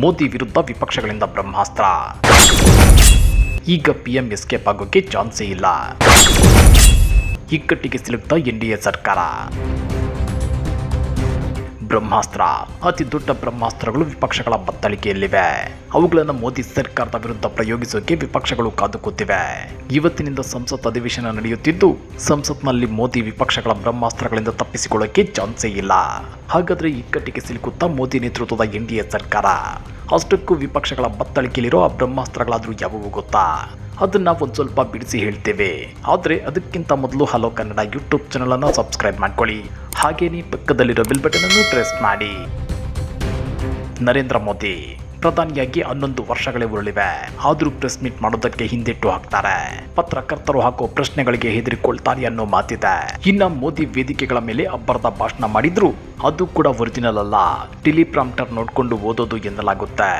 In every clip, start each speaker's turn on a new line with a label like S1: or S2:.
S1: ಮೋದಿ ವಿರುದ್ಧ ವಿಪಕ್ಷಗಳಿಂದ ಬ್ರಹ್ಮಾಸ್ತ್ರ ಈಗ PM escape ಆಗೋಕೆ ಚಾನ್ಸೇ ಇಲ್ಲ ಇಕ್ಕಟ್ಟಿಗೆ ಸಿಲುಕ್ತ ಎನ್ಡಿಎ ಸರ್ಕಾರ ಬ್ರಹ್ಮಾಸ್ತ್ರ ಅತಿ ದೊಡ್ಡ ಬ್ರಹ್ಮಾಸ್ತ್ರಗಳು ವಿಪಕ್ಷಗಳ ಬತ್ತಳಿಕೆಯಲ್ಲಿವೆ ಅವುಗಳನ್ನು ಮೋದಿ ಸರ್ಕಾರದ ವಿರುದ್ಧ ಪ್ರಯೋಗಿಸೋಕೆ ವಿಪಕ್ಷಗಳು ಕಾದುಕುತ್ತಿವೆ ಇವತ್ತಿನಿಂದ ಸಂಸತ್ ಅಧಿವೇಶನ ನಡೆಯುತ್ತಿದ್ದು ಸಂಸತ್ನಲ್ಲಿ ಮೋದಿ ವಿಪಕ್ಷಗಳ ಬ್ರಹ್ಮಾಸ್ತ್ರಗಳಿಂದ ತಪ್ಪಿಸಿಕೊಳ್ಳೋಕೆ ಚಾನ್ಸೇ ಇಲ್ಲ ಹಾಗಾದ್ರೆ ಇಕ್ಕಟ್ಟಿಗೆ ಸಿಲುಕುತ್ತಾ ಮೋದಿ ನೇತೃತ್ವದ ಎ ಸರ್ಕಾರ ಅಷ್ಟಕ್ಕೂ ವಿಪಕ್ಷಗಳ ಬತ್ತಳಿಕೆಯಲ್ಲಿರೋ ಆ ಬ್ರಹ್ಮಾಸ್ತ್ರಗಳಾದರೂ ಯಾವುವು ಗೊತ್ತಾ ಅದನ್ನ ಒಂದು ಸ್ವಲ್ಪ ಬಿಡಿಸಿ ಹೇಳ್ತೇವೆ ಆದರೆ ಅದಕ್ಕಿಂತ ಮೊದಲು ಹಲೋ ಕನ್ನಡ ಯೂಟ್ಯೂಬ್ ಚಾನಲನ್ನು ಸಬ್ಸ್ಕ್ರೈಬ್ ಮಾಡ್ಕೊಳ್ಳಿ ಹಾಗೆಯೇ ಪಕ್ಕದಲ್ಲಿರೋ ಬಿಲ್ ಬಟನ್ ಅನ್ನು ಪ್ರೆಸ್ ಮಾಡಿ ನರೇಂದ್ರ ಮೋದಿ ಪ್ರಧಾನಿಯಾಗಿ ಹನ್ನೊಂದು ವರ್ಷಗಳೇ ಉರುಳಿವೆ ಆದರೂ ಪ್ರೆಸ್ ಮೀಟ್ ಮಾಡೋದಕ್ಕೆ ಹಿಂದಿಟ್ಟು ಹಾಕ್ತಾರೆ ಪತ್ರಕರ್ತರು ಹಾಕೋ ಪ್ರಶ್ನೆಗಳಿಗೆ ಹೆದರಿಕೊಳ್ತಾರೆ ಅನ್ನೋ ಮಾತಿದೆ ಇನ್ನ ಮೋದಿ ವೇದಿಕೆಗಳ ಮೇಲೆ ಅಬ್ಬರದ ಭಾಷಣ ಮಾಡಿದ್ರು ಅದು ಕೂಡ ಒರಿಜಿನಲ್ ಅಲ್ಲ ಟೆಲಿಪ್ರಾಂಪ್ಟರ್ ನೋಡಿಕೊಂಡು ಓದೋದು ಎನ್ನಲಾಗುತ್ತೆ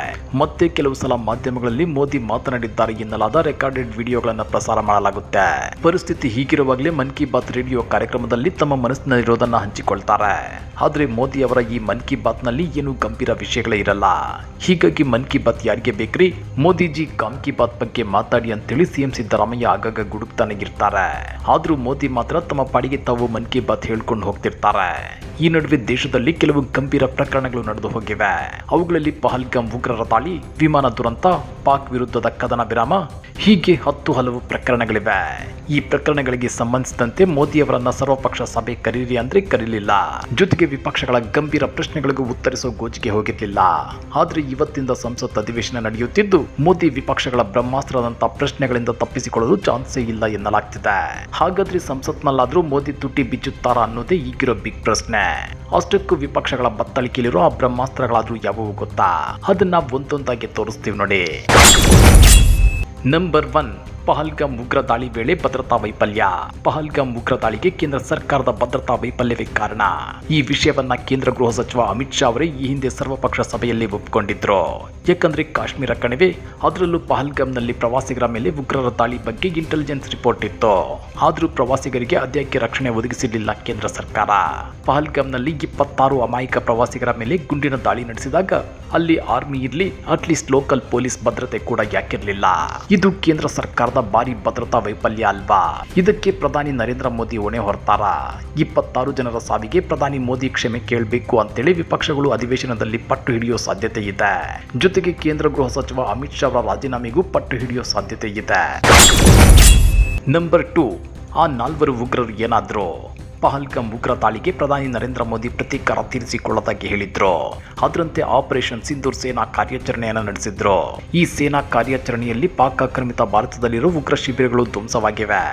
S1: ಮತ್ತೆ ಕೆಲವು ಸಲ ಮಾಧ್ಯಮಗಳಲ್ಲಿ ಮೋದಿ ಮಾತನಾಡಿದ್ದಾರೆ ಎನ್ನಲಾದ ರೆಕಾರ್ಡೆಡ್ ವಿಡಿಯೋಗಳನ್ನು ಪ್ರಸಾರ ಮಾಡಲಾಗುತ್ತೆ ಪರಿಸ್ಥಿತಿ ಹೀಗಿರುವಾಗಲೇ ಮನ್ ಕಿ ಬಾತ್ ರೇಡಿಯೋ ಕಾರ್ಯಕ್ರಮದಲ್ಲಿ ತಮ್ಮ ಮನಸ್ಸಿನಲ್ಲಿರೋದನ್ನ ಹಂಚಿಕೊಳ್ತಾರೆ ಆದರೆ ಮೋದಿ ಅವರ ಈ ಮನ್ ಕಿ ನಲ್ಲಿ ಏನು ಗಂಭೀರ ವಿಷಯಗಳೇ ಇರಲ್ಲ ಹೀಗಾಗಿ ಮನ್ ಕಿ ಬಾತ್ ಯಾರಿಗೆ ಬೇಕ್ರಿ ಮೋದಿಜಿ ಕಾಮ್ ಕಿ ಬಾತ್ ಬಗ್ಗೆ ಮಾತಾಡಿ ಅಂತೇಳಿ ಸಿಎಂ ಸಿದ್ದರಾಮಯ್ಯ ಆಗಾಗ ಗುಡುಕ್ತಾನೆ ಇರ್ತಾರೆ ಆದರೂ ಮೋದಿ ಮಾತ್ರ ತಮ್ಮ ಪಾಡಿಗೆ ತಾವು ಮನ್ ಕಿ ಬಾತ್ ಹೇಳ್ಕೊಂಡು ಹೋಗ್ತಿರ್ತಾರೆ ಈ ನಡುವೆ ದೇಶದಲ್ಲಿ ಕೆಲವು ಗಂಭೀರ ಪ್ರಕರಣಗಳು ನಡೆದು ಹೋಗಿವೆ ಅವುಗಳಲ್ಲಿ ಪಹಲ್ಗಾಮ್ ಉಗ್ರರ ದಾಳಿ ವಿಮಾನ ದುರಂತ ಪಾಕ್ ವಿರುದ್ಧದ ಕದನ ವಿರಾಮ ಹೀಗೆ ಹತ್ತು ಹಲವು ಪ್ರಕರಣಗಳಿವೆ ಈ ಪ್ರಕರಣಗಳಿಗೆ ಸಂಬಂಧಿಸಿದಂತೆ ಮೋದಿಯವರನ್ನ ಸರ್ವಪಕ್ಷ ಸಭೆ ಕರೀರಿ ಅಂದ್ರೆ ಕರೀಲಿಲ್ಲ ಜೊತೆಗೆ ವಿಪಕ್ಷಗಳ ಗಂಭೀರ ಪ್ರಶ್ನೆಗಳಿಗೂ ಉತ್ತರಿಸೋ ಗೋಜಿಗೆ ಹೋಗಿರ್ಲಿಲ್ಲ ಆದ್ರೆ ಇವತ್ತಿಂದ ಸಂಸತ್ ಅಧಿವೇಶನ ನಡೆಯುತ್ತಿದ್ದು ಮೋದಿ ವಿಪಕ್ಷಗಳ ಬ್ರಹ್ಮಾಸ್ತ್ರದಂತಹ ಪ್ರಶ್ನೆಗಳಿಂದ ತಪ್ಪಿಸಿಕೊಳ್ಳಲು ಚಾನ್ಸೇ ಇಲ್ಲ ಎನ್ನಲಾಗ್ತಿದೆ ಹಾಗಾದ್ರೆ ಸಂಸತ್ನಲ್ಲಾದ್ರೂ ಮೋದಿ ತುಟ್ಟಿ ಬಿಚ್ಚುತ್ತಾರಾ ಅನ್ನೋದೇ ಈಗಿರೋ ಬಿಗ್ ಪ್ರಶ್ನೆ ಅಷ್ಟಕ್ಕೂ ವಿಪಕ್ಷಗಳ ಬತ್ತಳಿಕೆಯಲ್ಲಿರೋ ಆ ಬ್ರಹ್ಮಾಸ್ತ್ರಗಳಾದ್ರೂ ಯಾವುವು ಗೊತ್ತಾ ಅದನ್ನ ಒಂದೊಂದಾಗಿ ತೋರಿಸ್ತೀವಿ ನೋಡಿ ನಂಬರ್ ಒನ್ ಪಹಲ್ಗಾಮ್ ಉಗ್ರ ದಾಳಿ ವೇಳೆ ಭದ್ರತಾ ವೈಫಲ್ಯ ಪಹಲ್ಗಾಮ್ ಉಗ್ರ ದಾಳಿಗೆ ಕೇಂದ್ರ ಸರ್ಕಾರದ ಭದ್ರತಾ ವೈಫಲ್ಯವೇ ಕಾರಣ ಈ ವಿಷಯವನ್ನ ಕೇಂದ್ರ ಗೃಹ ಸಚಿವ ಅಮಿತ್ ಶಾ ಅವರೇ ಈ ಹಿಂದೆ ಸರ್ವಪಕ್ಷ ಸಭೆಯಲ್ಲಿ ಒಪ್ಪಿಕೊಂಡಿದ್ರು ಯಾಕಂದ್ರೆ ಕಾಶ್ಮೀರ ಕಣಿವೆ ಅದರಲ್ಲೂ ಪಹಲ್ಗಂನಲ್ಲಿ ಪ್ರವಾಸಿಗರ ಮೇಲೆ ಉಗ್ರರ ದಾಳಿ ಬಗ್ಗೆ ಇಂಟೆಲಿಜೆನ್ಸ್ ರಿಪೋರ್ಟ್ ಇತ್ತು ಆದರೂ ಪ್ರವಾಸಿಗರಿಗೆ ಅದ್ಯಾಕೆ ರಕ್ಷಣೆ ಒದಗಿಸಿಲಿಲ್ಲ ಕೇಂದ್ರ ಸರ್ಕಾರ ಪಹಲ್ಗಂನಲ್ಲಿ ಇಪ್ಪತ್ತಾರು ಅಮಾಯಕ ಪ್ರವಾಸಿಗರ ಮೇಲೆ ಗುಂಡಿನ ದಾಳಿ ನಡೆಸಿದಾಗ ಅಲ್ಲಿ ಆರ್ಮಿ ಇರಲಿ ಅಟ್ಲೀಸ್ಟ್ ಲೋಕಲ್ ಪೊಲೀಸ್ ಭದ್ರತೆ ಕೂಡ ಯಾಕಿರಲಿಲ್ಲ ಇದು ಕೇಂದ್ರ ಸರ್ಕಾರ ಸರ್ಕಾರದ ಭಾರಿ ಭದ್ರತಾ ವೈಫಲ್ಯ ಅಲ್ವಾ ಇದಕ್ಕೆ ಪ್ರಧಾನಿ ನರೇಂದ್ರ ಮೋದಿ ಹೊಣೆ ಹೊರತಾರ ಇಪ್ಪತ್ತಾರು ಜನರ ಸಾವಿಗೆ ಪ್ರಧಾನಿ ಮೋದಿ ಕ್ಷಮೆ ಕೇಳಬೇಕು ಅಂತೇಳಿ ವಿಪಕ್ಷಗಳು ಅಧಿವೇಶನದಲ್ಲಿ ಪಟ್ಟು ಹಿಡಿಯೋ ಸಾಧ್ಯತೆ ಇದೆ ಜೊತೆಗೆ ಕೇಂದ್ರ ಗೃಹ ಸಚಿವ ಅಮಿತ್ ಶಾ ಅವರ ರಾಜೀನಾಮೆಗೂ ಪಟ್ಟು ಹಿಡಿಯೋ ಸಾಧ್ಯತೆ ಇದೆ ನಂಬರ್ ಟು ಆ ನಾಲ್ವರು ಉಗ್ರರು ಏನಾದ್ರು ಪಹಲ್ಗಂ ಉಗ್ರ ದಾಳಿಗೆ ಪ್ರಧಾನಿ ನರೇಂದ್ರ ಮೋದಿ ಪ್ರತೀಕಾರ ತೀರಿಸಿಕೊಳ್ಳದಾಗಿ ಹೇಳಿದ್ರು ಅದರಂತೆ ಆಪರೇಷನ್ ಸಿಂಧೂರ್ ಸೇನಾ ಕಾರ್ಯಾಚರಣೆಯನ್ನು ನಡೆಸಿದ್ರು ಈ ಸೇನಾ ಕಾರ್ಯಾಚರಣೆಯಲ್ಲಿ ಪಾಕ್ ಆಕ್ರಮಿತ ಭಾರತದಲ್ಲಿರುವ ಉಗ್ರ ಶಿಬಿರಗಳು ಧ್ವಂಸವಾಗಿವೆ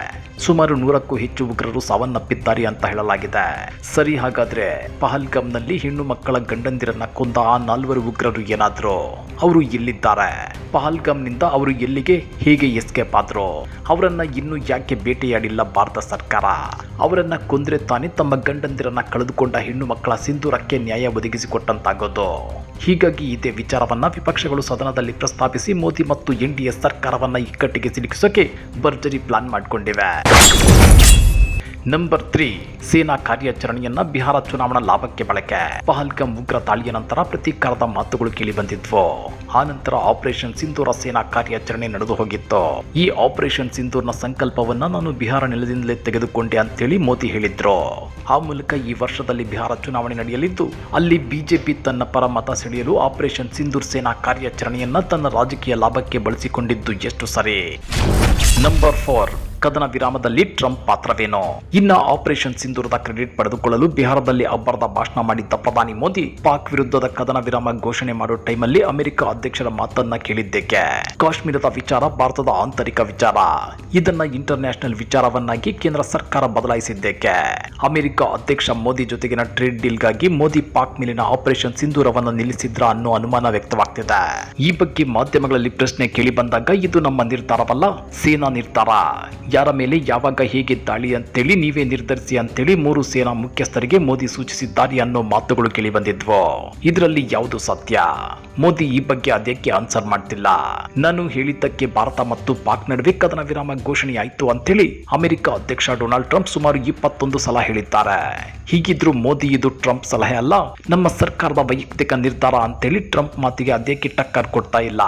S1: ಸುಮಾರು ನೂರಕ್ಕೂ ಹೆಚ್ಚು ಉಗ್ರರು ಸಾವನ್ನಪ್ಪಿದ್ದಾರೆ ಅಂತ ಹೇಳಲಾಗಿದೆ ಸರಿ ಹಾಗಾದ್ರೆ ಪಹಲ್ಗಂನಲ್ಲಿ ಹೆಣ್ಣು ಮಕ್ಕಳ ಗಂಡಂದಿರನ್ನ ಕೊಂದ ಆ ನಾಲ್ವರು ಉಗ್ರರು ಏನಾದ್ರು ಅವರು ಎಲ್ಲಿದ್ದಾರೆ ಪಹಲ್ಗಂನಿಂದ ಅವರು ಎಲ್ಲಿಗೆ ಹೇಗೆ ಎಸ್ಕೇಪ್ ಆದ್ರು ಅವರನ್ನ ಇನ್ನೂ ಯಾಕೆ ಬೇಟೆಯಾಡಿಲ್ಲ ಭಾರತ ಸರ್ಕಾರ ಅವರನ್ನ ಕೊಂದ್ರೆ ತಾನೇ ತಮ್ಮ ಗಂಡಂದಿರನ್ನ ಕಳೆದುಕೊಂಡ ಹೆಣ್ಣು ಮಕ್ಕಳ ಸಿಂಧೂರಕ್ಕೆ ನ್ಯಾಯ ಒದಗಿಸಿಕೊಟ್ಟಂತಾಗದು ಹೀಗಾಗಿ ಇದೇ ವಿಚಾರವನ್ನ ವಿಪಕ್ಷಗಳು ಸದನದಲ್ಲಿ ಪ್ರಸ್ತಾಪಿಸಿ ಮೋದಿ ಮತ್ತು ಎನ್ಡಿಎ ಸರ್ಕಾರವನ್ನ ಇಕ್ಕಟ್ಟಿಗೆ ಸಿಲುಕಿಸೋಕೆ ಭರ್ಜರಿ ಪ್ಲಾನ್ ಮಾಡಿಕೊಂಡಿವೆ ನಂಬರ್ ತ್ರೀ ಸೇನಾ ಕಾರ್ಯಾಚರಣೆಯನ್ನ ಬಿಹಾರ ಚುನಾವಣಾ ಲಾಭಕ್ಕೆ ಬಳಕೆ ಪಹಲ್ಗಂ ಉಗ್ರ ದಾಳಿಯ ನಂತರ ಪ್ರತೀಕಾರದ ಮಾತುಗಳು ಕೇಳಿ ಬಂದಿದ್ವು ಆ ನಂತರ ಆಪರೇಷನ್ ಸಿಂಧೂರ ಸೇನಾ ಕಾರ್ಯಾಚರಣೆ ನಡೆದು ಹೋಗಿತ್ತು ಈ ಆಪರೇಷನ್ ಸಿಂಧೂರ್ನ ಸಂಕಲ್ಪವನ್ನ ನಾನು ಬಿಹಾರ ನೆಲದಿಂದಲೇ ತೆಗೆದುಕೊಂಡೆ ಅಂತೇಳಿ ಮೋದಿ ಹೇಳಿದ್ರು ಆ ಮೂಲಕ ಈ ವರ್ಷದಲ್ಲಿ ಬಿಹಾರ ಚುನಾವಣೆ ನಡೆಯಲಿದ್ದು ಅಲ್ಲಿ ಬಿಜೆಪಿ ತನ್ನ ಪರ ಮತ ಸೆಳೆಯಲು ಆಪರೇಷನ್ ಸಿಂಧೂರ್ ಸೇನಾ ಕಾರ್ಯಾಚರಣೆಯನ್ನ ತನ್ನ ರಾಜಕೀಯ ಲಾಭಕ್ಕೆ ಬಳಸಿಕೊಂಡಿದ್ದು ಎಷ್ಟು ಸರಿ ನಂಬರ್ ಫೋರ್ ಕದನ ವಿರಾಮದಲ್ಲಿ ಟ್ರಂಪ್ ಪಾತ್ರವೇನು ಇನ್ನ ಆಪರೇಷನ್ ಸಿಂಧೂರದ ಕ್ರೆಡಿಟ್ ಪಡೆದುಕೊಳ್ಳಲು ಬಿಹಾರದಲ್ಲಿ ಅಬ್ಬರದ ಭಾಷಣ ಮಾಡಿದ್ದ ಪ್ರಧಾನಿ ಮೋದಿ ಪಾಕ್ ವಿರುದ್ಧದ ಕದನ ವಿರಾಮ ಘೋಷಣೆ ಮಾಡೋ ಟೈಮಲ್ಲಿ ಅಮೆರಿಕ ಅಧ್ಯಕ್ಷರ ಮಾತನ್ನ ಕೇಳಿದ್ದಕ್ಕೆ ಕಾಶ್ಮೀರದ ವಿಚಾರ ಭಾರತದ ಆಂತರಿಕ ವಿಚಾರ ಇದನ್ನ ಇಂಟರ್ ವಿಚಾರವನ್ನಾಗಿ ಕೇಂದ್ರ ಸರ್ಕಾರ ಬದಲಾಯಿಸಿದ್ದೇಕೆ ಅಮೆರಿಕ ಅಧ್ಯಕ್ಷ ಮೋದಿ ಜೊತೆಗಿನ ಟ್ರೇಡ್ ಡೀಲ್ಗಾಗಿ ಮೋದಿ ಪಾಕ್ ಮೇಲಿನ ಆಪರೇಷನ್ ಸಿಂಧೂರವನ್ನು ನಿಲ್ಲಿಸಿದ್ರ ಅನ್ನೋ ಅನುಮಾನ ವ್ಯಕ್ತವಾಗ್ತಿದೆ ಈ ಬಗ್ಗೆ ಮಾಧ್ಯಮಗಳಲ್ಲಿ ಪ್ರಶ್ನೆ ಕೇಳಿ ಬಂದಾಗ ಇದು ನಮ್ಮ ನಿರ್ಧಾರವಲ್ಲ ಸೇನಾ ನಿರ್ಧಾರ ಯಾರ ಮೇಲೆ ಯಾವಾಗ ಹೇಗೆ ದಾಳಿ ಅಂತೇಳಿ ನೀವೇ ನಿರ್ಧರಿಸಿ ಅಂತೇಳಿ ಮೂರು ಸೇನಾ ಮುಖ್ಯಸ್ಥರಿಗೆ ಮೋದಿ ಸೂಚಿಸಿದ್ದಾರೆ ಅನ್ನೋ ಮಾತುಗಳು ಕೇಳಿ ಬಂದಿದ್ವು ಇದರಲ್ಲಿ ಯಾವುದು ಸತ್ಯ ಮೋದಿ ಈ ಬಗ್ಗೆ ಅದಕ್ಕೆ ಆನ್ಸರ್ ಮಾಡ್ತಿಲ್ಲ ನಾನು ಹೇಳಿದ್ದಕ್ಕೆ ಭಾರತ ಮತ್ತು ಪಾಕ್ ನಡುವೆ ಕದನ ವಿರಾಮ ಘೋಷಣೆ ಅಂತೇಳಿ ಅಮೆರಿಕ ಅಧ್ಯಕ್ಷ ಡೊನಾಲ್ಡ್ ಟ್ರಂಪ್ ಸುಮಾರು ಇಪ್ಪತ್ತೊಂದು ಸಲ ಹೇಳಿದ್ದಾರೆ ಹೀಗಿದ್ರು ಮೋದಿ ಇದು ಟ್ರಂಪ್ ಸಲಹೆ ಅಲ್ಲ ನಮ್ಮ ಸರ್ಕಾರದ ವೈಯಕ್ತಿಕ ನಿರ್ಧಾರ ಅಂತೇಳಿ ಟ್ರಂಪ್ ಮಾತಿಗೆ ಅದಕ್ಕೆ ಟಕ್ಕರ್ ಕೊಡ್ತಾ ಇಲ್ಲ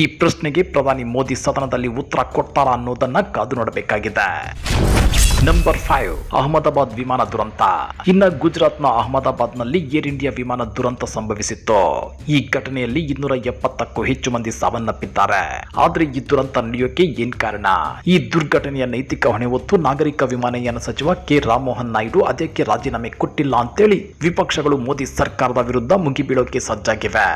S1: ಈ ಪ್ರಶ್ನೆಗೆ ಪ್ರಧಾನಿ ಮೋದಿ ಸದನದಲ್ಲಿ ಉತ್ತರ ಕೊಡ್ತಾರಾ ಅನ್ನೋದನ್ನ ಕಾದು ನೋಡಬೇಕು ಮಾಡಬೇಕಾಗಿದೆ ನಂಬರ್ ಫೈವ್ ಅಹಮದಾಬಾದ್ ವಿಮಾನ ದುರಂತ ಇನ್ನ ಗುಜರಾತ್ನ ಅಹಮದಾಬಾದ್ ನಲ್ಲಿ ಏರ್ ಇಂಡಿಯಾ ವಿಮಾನ ದುರಂತ ಸಂಭವಿಸಿತ್ತು ಈ ಘಟನೆಯಲ್ಲಿ ಇನ್ನೂರ ಎಪ್ಪತ್ತಕ್ಕೂ ಹೆಚ್ಚು ಮಂದಿ ಸಾವನ್ನಪ್ಪಿದ್ದಾರೆ ಆದ್ರೆ ಈ ದುರಂತ ನಡೆಯೋಕೆ ಏನ್ ಕಾರಣ ಈ ದುರ್ಘಟನೆಯ ನೈತಿಕ ಹೊಣೆ ಹೊತ್ತು ನಾಗರಿಕ ವಿಮಾನಯಾನ ಸಚಿವ ಕೆ ರಾಮಮೋಹನ್ ನಾಯ್ಡು ಅದಕ್ಕೆ ರಾಜೀನಾಮೆ ಕೊಟ್ಟಿಲ್ಲ ಅಂತೇಳಿ ವಿಪಕ್ಷಗಳು ಮೋದಿ ಸರ್ಕಾರದ ವಿರುದ್ಧ ಮುಗಿಬೀಳೋಕೆ ಸಜ್ಜಾಗಿವೆ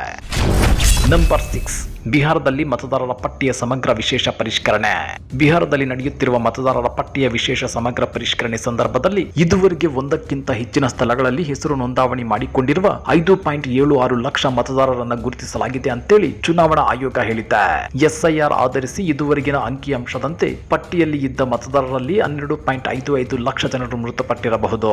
S1: ನಂಬರ್ ಸಿಕ್ಸ್ ಬಿಹಾರದಲ್ಲಿ ಮತದಾರರ ಪಟ್ಟಿಯ ಸಮಗ್ರ ವಿಶೇಷ ಪರಿಷ್ಕರಣೆ ಬಿಹಾರದಲ್ಲಿ ನಡೆಯುತ್ತಿರುವ ಮತದಾರರ ಪಟ್ಟಿಯ ವಿಶೇಷ ಸಮಗ್ರ ಪರಿಷ್ಕರಣೆ ಸಂದರ್ಭದಲ್ಲಿ ಇದುವರೆಗೆ ಒಂದಕ್ಕಿಂತ ಹೆಚ್ಚಿನ ಸ್ಥಳಗಳಲ್ಲಿ ಹೆಸರು ನೋಂದಾವಣಿ ಮಾಡಿಕೊಂಡಿರುವ ಐದು ಪಾಯಿಂಟ್ ಏಳು ಆರು ಲಕ್ಷ ಮತದಾರರನ್ನು ಗುರುತಿಸಲಾಗಿದೆ ಅಂತೇಳಿ ಚುನಾವಣಾ ಆಯೋಗ ಹೇಳಿದೆ ಎಸ್ಐಆರ್ ಆಧರಿಸಿ ಇದುವರೆಗಿನ ಅಂಕಿಅಂಶದಂತೆ ಪಟ್ಟಿಯಲ್ಲಿ ಇದ್ದ ಮತದಾರರಲ್ಲಿ ಹನ್ನೆರಡು ಪಾಯಿಂಟ್ ಐದು ಐದು ಲಕ್ಷ ಜನರು ಮೃತಪಟ್ಟಿರಬಹುದು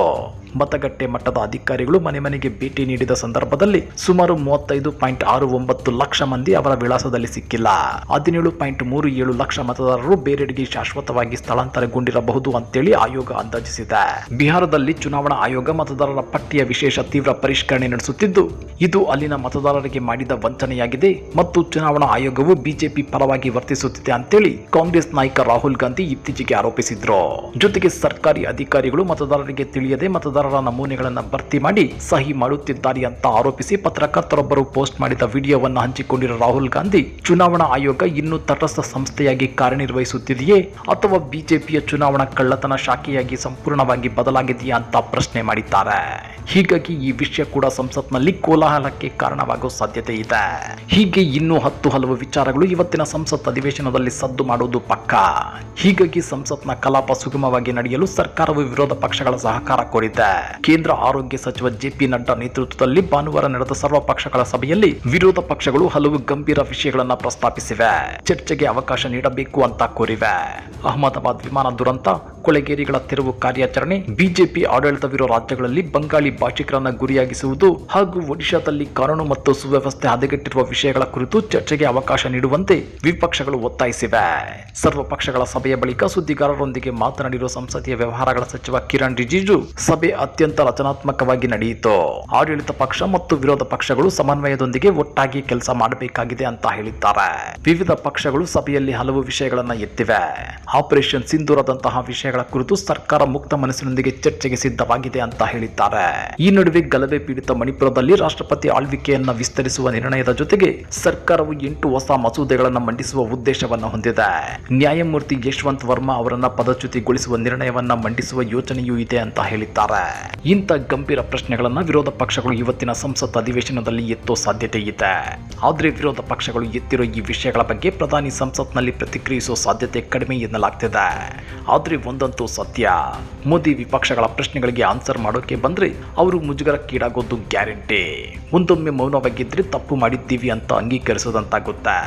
S1: ಮತಗಟ್ಟೆ ಮಟ್ಟದ ಅಧಿಕಾರಿಗಳು ಮನೆ ಮನೆಗೆ ಭೇಟಿ ನೀಡಿದ ಸಂದರ್ಭದಲ್ಲಿ ಸುಮಾರು ಮೂವತ್ತೈದು ಪಾಯಿಂಟ್ ಆರು ಒಂಬತ್ತು ಲಕ್ಷ ಮಂದಿ ಅವರ ವಿಳಾಸ ಇತಿಹಾಸದಲ್ಲಿ ಸಿಕ್ಕಿಲ್ಲ ಹದಿನೇಳು ಪಾಯಿಂಟ್ ಮೂರು ಏಳು ಲಕ್ಷ ಮತದಾರರು ಬೇರೆಡೆಗೆ ಶಾಶ್ವತವಾಗಿ ಸ್ಥಳಾಂತರಗೊಂಡಿರಬಹುದು ಅಂತೇಳಿ ಆಯೋಗ ಅಂದಾಜಿಸಿದೆ ಬಿಹಾರದಲ್ಲಿ ಚುನಾವಣಾ ಆಯೋಗ ಮತದಾರರ ಪಟ್ಟಿಯ ವಿಶೇಷ ತೀವ್ರ ಪರಿಷ್ಕರಣೆ ನಡೆಸುತ್ತಿದ್ದು ಇದು ಅಲ್ಲಿನ ಮತದಾರರಿಗೆ ಮಾಡಿದ ವಂಚನೆಯಾಗಿದೆ ಮತ್ತು ಚುನಾವಣಾ ಆಯೋಗವು ಬಿಜೆಪಿ ಪರವಾಗಿ ವರ್ತಿಸುತ್ತಿದೆ ಅಂತೇಳಿ ಕಾಂಗ್ರೆಸ್ ನಾಯಕ ರಾಹುಲ್ ಗಾಂಧಿ ಇತ್ತೀಚೆಗೆ ಆರೋಪಿಸಿದ್ರು ಜೊತೆಗೆ ಸರ್ಕಾರಿ ಅಧಿಕಾರಿಗಳು ಮತದಾರರಿಗೆ ತಿಳಿಯದೆ ಮತದಾರರ ನಮೂನೆಗಳನ್ನು ಭರ್ತಿ ಮಾಡಿ ಸಹಿ ಮಾಡುತ್ತಿದ್ದಾರೆ ಅಂತ ಆರೋಪಿಸಿ ಪತ್ರಕರ್ತರೊಬ್ಬರು ಪೋಸ್ಟ್ ಮಾಡಿದ ವಿಡಿಯೋವನ್ನು ಹಂಚಿಕೊಂಡಿರುವ ರಾಹುಲ್ ಗಾಂಧಿ ಚುನಾವಣಾ ಆಯೋಗ ಇನ್ನೂ ತಟಸ್ಥ ಸಂಸ್ಥೆಯಾಗಿ ಕಾರ್ಯನಿರ್ವಹಿಸುತ್ತಿದೆಯೇ ಅಥವಾ ಬಿಜೆಪಿಯ ಚುನಾವಣಾ ಕಳ್ಳತನ ಶಾಖೆಯಾಗಿ ಸಂಪೂರ್ಣವಾಗಿ ಬದಲಾಗಿದೆಯಾ ಅಂತ ಪ್ರಶ್ನೆ ಮಾಡಿದ್ದಾರೆ ಹೀಗಾಗಿ ಈ ವಿಷಯ ಕೂಡ ಸಂಸತ್ನಲ್ಲಿ ಕೋಲಾಹಲಕ್ಕೆ ಕಾರಣವಾಗುವ ಸಾಧ್ಯತೆ ಇದೆ ಹೀಗೆ ಇನ್ನೂ ಹತ್ತು ಹಲವು ವಿಚಾರಗಳು ಇವತ್ತಿನ ಸಂಸತ್ ಅಧಿವೇಶನದಲ್ಲಿ ಸದ್ದು ಮಾಡುವುದು ಪಕ್ಕ ಹೀಗಾಗಿ ಸಂಸತ್ನ ಕಲಾಪ ಸುಗಮವಾಗಿ ನಡೆಯಲು ಸರ್ಕಾರವು ವಿರೋಧ ಪಕ್ಷಗಳ ಸಹಕಾರ ಕೋರಿದೆ ಕೇಂದ್ರ ಆರೋಗ್ಯ ಸಚಿವ ಜೆ ಪಿ ನಡ್ಡಾ ನೇತೃತ್ವದಲ್ಲಿ ಭಾನುವಾರ ನಡೆದ ಸರ್ವ ಪಕ್ಷಗಳ ಸಭೆಯಲ್ಲಿ ವಿರೋಧ ಪಕ್ಷಗಳು ಹಲವು ಗಂಭೀರ ವಿಷಯ ವಿಷಯಗಳನ್ನು ಪ್ರಸ್ತಾಪಿಸಿವೆ ಚರ್ಚೆಗೆ ಅವಕಾಶ ನೀಡಬೇಕು ಅಂತ ಕೋರಿವೆ ಅಹಮದಾಬಾದ್ ವಿಮಾನ ದುರಂತ ಕೊಳೆಗೇರಿಗಳ ತೆರವು ಕಾರ್ಯಾಚರಣೆ ಬಿಜೆಪಿ ಆಡಳಿತವಿರುವ ರಾಜ್ಯಗಳಲ್ಲಿ ಬಂಗಾಳಿ ಭಾಷಿಕರನ್ನ ಗುರಿಯಾಗಿಸುವುದು ಹಾಗೂ ಒಡಿಶಾದಲ್ಲಿ ಕಾನೂನು ಮತ್ತು ಸುವ್ಯವಸ್ಥೆ ಹದಗೆಟ್ಟಿರುವ ವಿಷಯಗಳ ಕುರಿತು ಚರ್ಚೆಗೆ ಅವಕಾಶ ನೀಡುವಂತೆ ವಿಪಕ್ಷಗಳು ಒತ್ತಾಯಿಸಿವೆ ಸರ್ವ ಪಕ್ಷಗಳ ಸಭೆಯ ಬಳಿಕ ಸುದ್ದಿಗಾರರೊಂದಿಗೆ ಮಾತನಾಡಿರುವ ಸಂಸದೀಯ ವ್ಯವಹಾರಗಳ ಸಚಿವ ಕಿರಣ್ ರಿಜಿಜು ಸಭೆ ಅತ್ಯಂತ ರಚನಾತ್ಮಕವಾಗಿ ನಡೆಯಿತು ಆಡಳಿತ ಪಕ್ಷ ಮತ್ತು ವಿರೋಧ ಪಕ್ಷಗಳು ಸಮನ್ವಯದೊಂದಿಗೆ ಒಟ್ಟಾಗಿ ಕೆಲಸ ಮಾಡಬೇಕಾಗಿದೆ ಅಂತ ಹೇಳಿದ್ದಾರೆ ವಿವಿಧ ಪಕ್ಷಗಳು ಸಭೆಯಲ್ಲಿ ಹಲವು ವಿಷಯಗಳನ್ನು ಎತ್ತಿವೆ ಆಪರೇಷನ್ ಸಿಂಧೂರದಂತಹ ವಿಷಯಗಳ ಕುರಿತು ಸರ್ಕಾರ ಮುಕ್ತ ಮನಸ್ಸಿನೊಂದಿಗೆ ಚರ್ಚೆಗೆ ಸಿದ್ಧವಾಗಿದೆ ಅಂತ ಹೇಳಿದ್ದಾರೆ ಈ ನಡುವೆ ಗಲಭೆ ಪೀಡಿತ ಮಣಿಪುರದಲ್ಲಿ ರಾಷ್ಟ್ರಪತಿ ಆಳ್ವಿಕೆಯನ್ನ ವಿಸ್ತರಿಸುವ ನಿರ್ಣಯದ ಜೊತೆಗೆ ಸರ್ಕಾರವು ಎಂಟು ಹೊಸ ಮಸೂದೆಗಳನ್ನು ಮಂಡಿಸುವ ಉದ್ದೇಶವನ್ನು ಹೊಂದಿದೆ ನ್ಯಾಯಮೂರ್ತಿ ಯಶವಂತ್ ವರ್ಮಾ ಅವರನ್ನ ಪದಚ್ಯುತಿಗೊಳಿಸುವ ನಿರ್ಣಯವನ್ನ ಮಂಡಿಸುವ ಯೋಚನೆಯೂ ಇದೆ ಅಂತ ಹೇಳಿದ್ದಾರೆ ಇಂಥ ಗಂಭೀರ ಪ್ರಶ್ನೆಗಳನ್ನು ವಿರೋಧ ಪಕ್ಷಗಳು ಇವತ್ತಿನ ಸಂಸತ್ ಅಧಿವೇಶನದಲ್ಲಿ ಎತ್ತೋ ಸಾಧ್ಯತೆ ಇದೆ ಆದರೆ ವಿರೋಧ ಪಕ್ಷ ಪಕ್ಷಗಳು ಎತ್ತಿರೋ ಈ ವಿಷಯಗಳ ಬಗ್ಗೆ ಪ್ರಧಾನಿ ಸಂಸತ್ನಲ್ಲಿ ಪ್ರತಿಕ್ರಿಯಿಸುವ ಸಾಧ್ಯತೆ ಕಡಿಮೆ ಎನ್ನಲಾಗ್ತಿದೆ ಆದರೆ ಒಂದಂತೂ ಸತ್ಯ ಮೋದಿ ವಿಪಕ್ಷಗಳ ಪ್ರಶ್ನೆಗಳಿಗೆ ಆನ್ಸರ್ ಮಾಡೋಕೆ ಬಂದರೆ ಅವರು ಮುಜುಗರಕ್ಕೀಡಾಗೋದು ಗ್ಯಾರಂಟಿ ಒಂದೊಮ್ಮೆ ಮೌನವಾಗಿದ್ದರೆ ತಪ್ಪು ಮಾಡಿದ್ದೀವಿ ಅಂತ ಅಂಗೀಕರಿಸದಂತಾಗುತ್ತೆ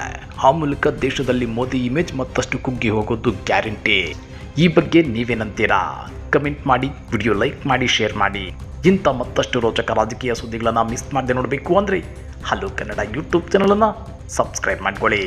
S1: ಆ ಮೂಲಕ ದೇಶದಲ್ಲಿ ಮೋದಿ ಇಮೇಜ್ ಮತ್ತಷ್ಟು ಕುಗ್ಗಿ ಹೋಗೋದು ಗ್ಯಾರಂಟಿ ಈ ಬಗ್ಗೆ ನೀವೇನಂತೀರಾ ಕಮೆಂಟ್ ಮಾಡಿ ವಿಡಿಯೋ ಲೈಕ್ ಮಾಡಿ ಶೇರ್ ಮಾಡಿ ಇಂಥ ಮತ್ತಷ್ಟು ರೋಚಕ ರಾಜಕೀಯ ಸುದ್ದಿಗಳನ್ನು ಮಿಸ್ ಮಾಡದೆ ನೋಡಬೇಕು ಅಂದರೆ ಹಲೋ ಕನ್ನಡ ಯೂಟ್ಯೂಬ್ ಚಾನಲನ್ನು സബ്സ്ക്രൈബ് മൺകുളി